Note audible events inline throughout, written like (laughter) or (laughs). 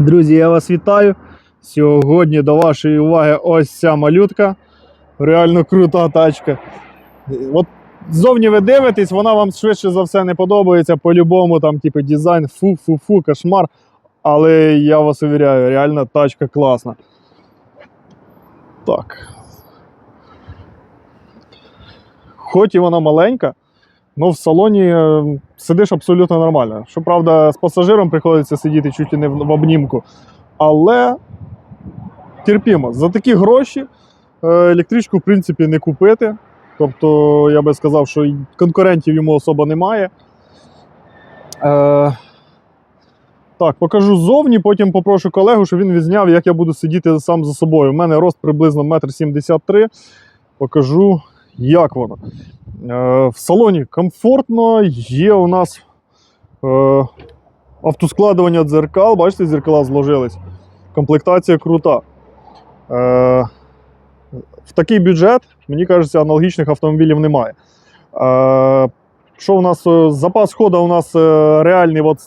Друзі, я вас вітаю. Сьогодні до вашої уваги ось ця малютка. Реально крута тачка. От ззовні ви дивитесь, вона вам швидше за все не подобається. По-любому, там, типу, дизайн, фу-фу-фу, кошмар. Але я вас увіряю, реально тачка класна. Так. Хоч і вона маленька, але в салоні е, сидиш абсолютно нормально. Щоправда, з пасажиром приходиться сидіти чуть не в, обнімку. Але терпімо. За такі гроші е, електричку, в принципі, не купити. Тобто, я би сказав, що конкурентів йому особо немає. Е, так, покажу ззовні, потім попрошу колегу, щоб він відзняв, як я буду сидіти сам за собою. У мене рост приблизно 1,73 м. Покажу, як воно. Е, в салоні комфортно, є у нас е, автоскладування дзеркал. Бачите, дзеркала зложились. Комплектація крута. Е, в такий бюджет, мені кажеться, аналогічних автомобілів немає. Що у нас запас ходу у нас реальний, от,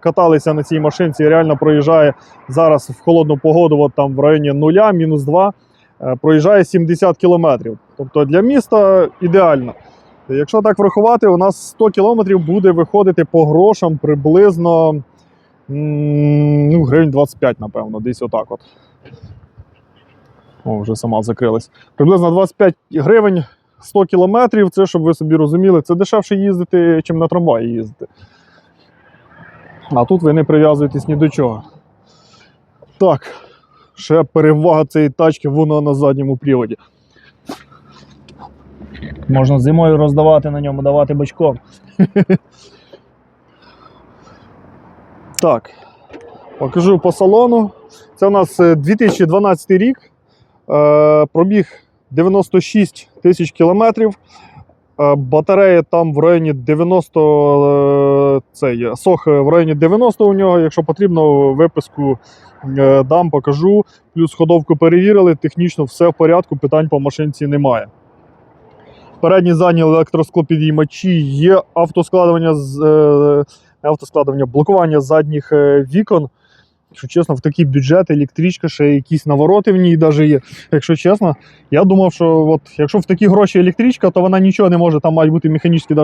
каталися на цій машинці, реально проїжджає зараз в холодну погоду, от там в районі 0, мінус 2, е, проїжджає 70 кілометрів. Тобто для міста ідеально. Якщо так врахувати, у нас 100 кілометрів буде виходити по грошам приблизно ну, гривень 25, напевно, десь отак от. О, вже сама закрилась. Приблизно 25 гривень 100 кілометрів, це щоб ви собі розуміли, це дешевше їздити, чим на трамваї їздити. А тут ви не прив'язуєтесь ні до чого. Так, ще перевага цієї тачки, вона на задньому приводі. Можна зимою роздавати на ньому, давати бочком. (laughs) Так, покажу по салону. Це у нас е, 2012 рік. Е, Пробіг 96 тисяч кілометрів. Е, Батарея там в районі 90, е, цей, сох в районі 90 у нього. Якщо потрібно, виписку е, дам, покажу. Плюс ходовку перевірили, технічно все в порядку, питань по машинці немає. Передні задні електросклопідіймачі, є автоскладування е, автоскладування, блокування задніх е, вікон. Якщо чесно, в такий бюджет електричка, ще якісь навороти в ній навіть є. Якщо чесно, я думав, що от, якщо в такі гроші електричка, то вона нічого не може, там мають бути механічні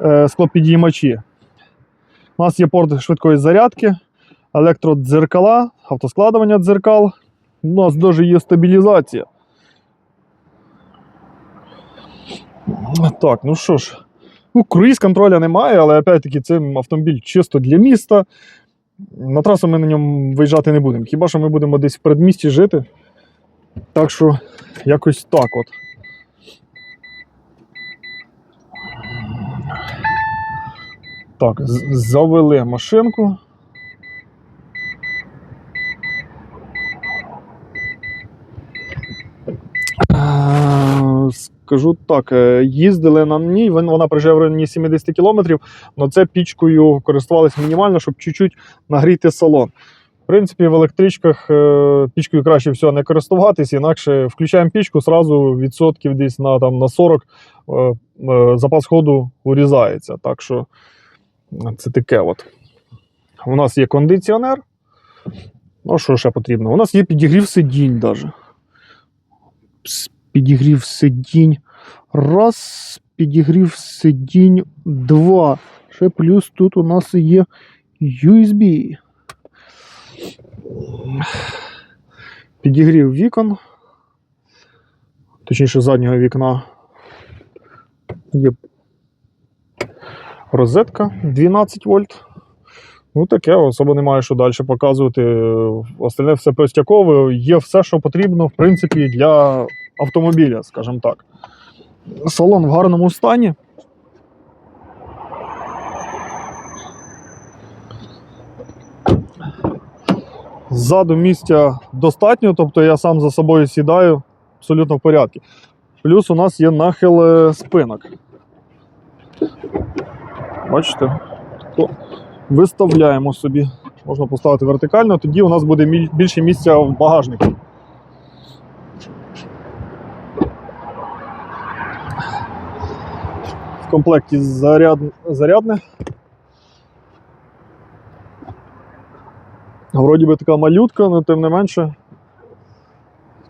е, склопідіймачі. У нас є порт швидкої зарядки, електродзеркала, автоскладування дзеркал. У нас навіть є стабілізація. Так, ну що ж. Ну, круїз контроля немає, але опять-таки це автомобіль чисто для міста. На трасу ми на ньому виїжджати не будемо. Хіба що ми будемо десь в передмісті жити. Так що якось так от. Так, завели машинку. Е, Скажу так, е, їздили на ній, вон- вона приїжджає в районі 70 кілометрів, але це пічкою користувалися мінімально, щоб чуть-чуть нагріти салон. В принципі, в електричках е, пічкою краще всього не користуватись, інакше включаємо пічку, зразу відсотків десь на, там, на 40 е, е, запас ходу урізається. Так що це таке от. У нас є кондиціонер. Ну, що ще потрібно? У нас є підігрів сидінь навіть. Підігрів сидінь. Раз, підігрів сидінь. Два. Ще плюс тут у нас є USB. Підігрів вікон. Точніше, заднього вікна. Є розетка 12 вольт. Ну, таке, особо немає що далі показувати. Остальне все простякове. Є все, що потрібно, в принципі, для автомобіля, скажімо так. Салон в гарному стані. Ззаду місця достатньо, тобто я сам за собою сідаю абсолютно в порядку. Плюс у нас є нахил е, спинок. Бачите? Виставляємо собі. Можна поставити вертикально, тоді у нас буде більше місця в багажнику. В комплекті заряд... зарядне. Вроді би така малютка, але тим не менше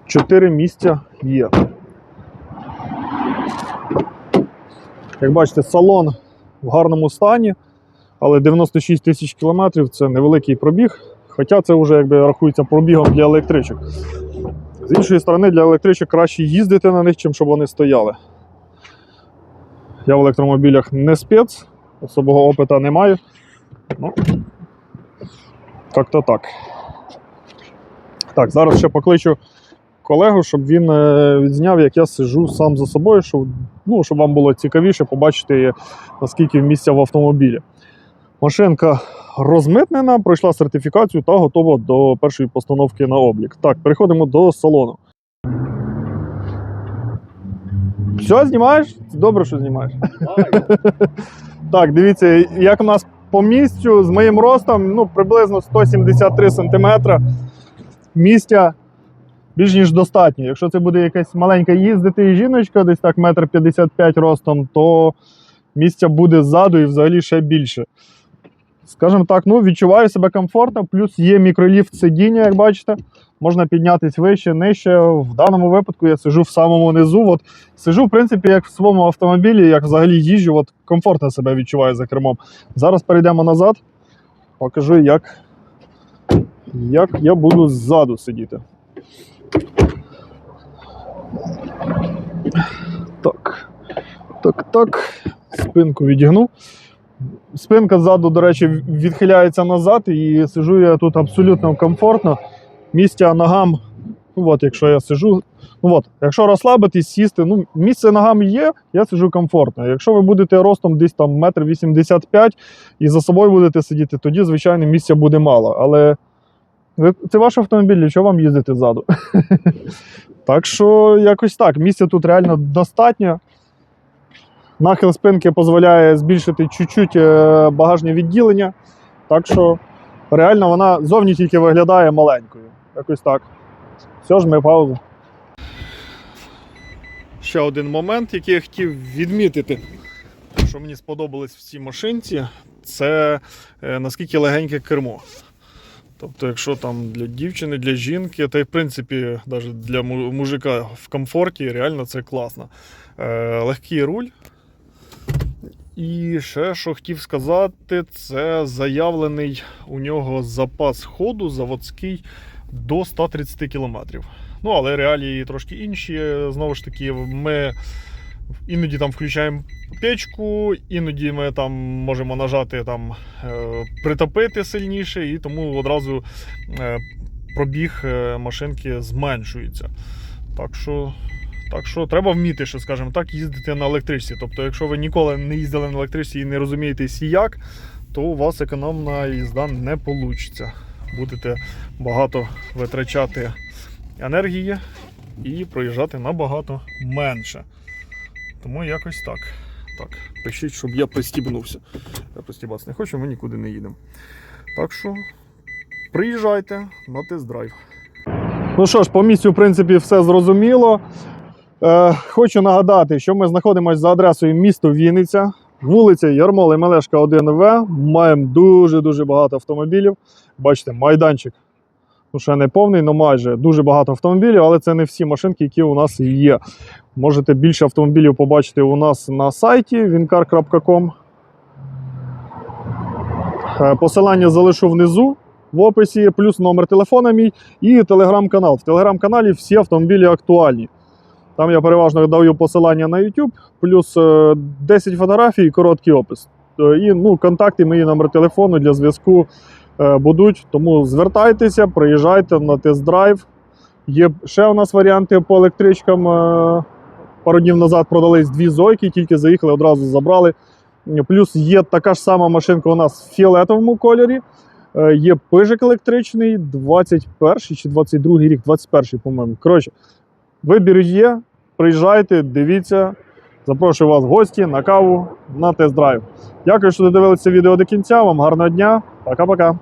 4 місця є. Як бачите, салон в гарному стані, але 96 тисяч кілометрів це невеликий пробіг, хоча це вже якби рахується пробігом для електричок. З іншої сторони, для електричок краще їздити на них, чим щоб вони стояли. Я в електромобілях не спец, особого опита не маю. Ну, як-то так. Так, зараз ще покличу колегу, щоб він е, відзняв, як я сиджу сам за собою, щоб, ну, щоб вам було цікавіше побачити, наскільки місця в автомобілі. Машинка розмитнена, пройшла сертифікацію та готова до першої постановки на облік. Так, переходимо до салону. Все, знімаєш? Добре, що знімаєш. Так, дивіться, як у нас по місцю з моїм ростом ну, приблизно 173 см. Місця більш ніж достатньо. Якщо це буде якась маленька їздити жіночка, десь так метр 55 ростом, то місця буде ззаду і взагалі ще більше. Скажімо так, ну, відчуваю себе комфортно, плюс є мікроліфт сидіння, як бачите. Можна піднятися вище, нижче. В даному випадку я сижу в самому низу. От сижу, в принципі, як в своєму автомобілі, як взагалі їжджу, от комфортно себе відчуваю за кермом. Зараз перейдемо назад, покажу, як, як я буду ззаду сидіти. Так. Так, так. Спинку відігну. Спинка ззаду, до речі, відхиляється назад, і сижу я тут абсолютно комфортно. Місця ногам, ну от, якщо я сижу, ну от, якщо розслабитись, сісти, ну, місце ногам є, я сижу комфортно. Якщо ви будете ростом десь там метр вісімдесят п'ять і за собою будете сидіти, тоді, звичайно, місця буде мало. Але це ваш автомобіль, для чого вам їздити ззаду? (laughs) Так що якось так. Місця тут реально достатньо. Нахил спинки дозволяє збільшити чуть-чуть е, багажне відділення. Так що реально вона зовні тільки виглядає маленькою. Якось так. Все ж ми паузу. Ще один момент, який я хотів відмітити, що мені сподобалось в цій машинці, це е, наскільки легеньке кермо. Тобто, якщо там для дівчини, для жінки, та й в принципі навіть для мужика в комфорті, реально це класно. Е, легкий руль. І ще що хотів сказати, це заявлений у нього запас ходу заводський до 130 км. Ну, але реалії трошки інші. Знову ж таки, ми іноді там включаємо печку, іноді ми там можемо нажати там е, притопити сильніше, і тому одразу е, пробіг е, машинки зменшується. Так що, так що треба вміти, що, скажімо так, їздити на електричці. Тобто, якщо ви ніколи не їздили на електричці і не розумієте як, то у вас економна їзда не вийде. Будете багато витрачати енергії і проїжджати набагато менше. Тому якось так. Так, пишіть, щоб я пристібнувся. Я пристібатися не хочу, ми нікуди не їдемо. Так що приїжджайте на тест-драйв. Ну що ж, по місцю, в принципі, все зрозуміло. Е, хочу нагадати, що ми знаходимося за адресою місто Вінниця, вулиця Ярмоли Мелешка 1В. Маємо дуже-дуже багато автомобілів. Бачите, майданчик. Ну, ще не повний, але майже дуже багато автомобілів, але це не всі машинки, які у нас є. Можете більше автомобілів побачити у нас на сайті wincar.com. Е, Посилання залишу внизу в описі, плюс номер телефона мій і телеграм-канал. В телеграм-каналі всі автомобілі актуальні. Там я переважно даю посилання на YouTube, плюс е, 10 фотографій і короткий опис. Е, І ну, контакти, мої номер телефону для зв'язку е, будуть. Тому звертайтеся, приїжджайте на тест-драйв. Є ще у нас варіанти по електричкам. е, Пару днів назад продались дві зойки, тільки заїхали, одразу забрали. Плюс є така ж сама машинка у нас в фіолетовому кольорі. Е, Є пижик електричний, 21 чи 22 рік, 21, по-моєму. Коротше, вибір є. Приїжджайте, дивіться. Запрошую вас в гості на каву на тест-драйв. Дякую, що додивилися відео до кінця. Вам гарного дня. Пока-пока.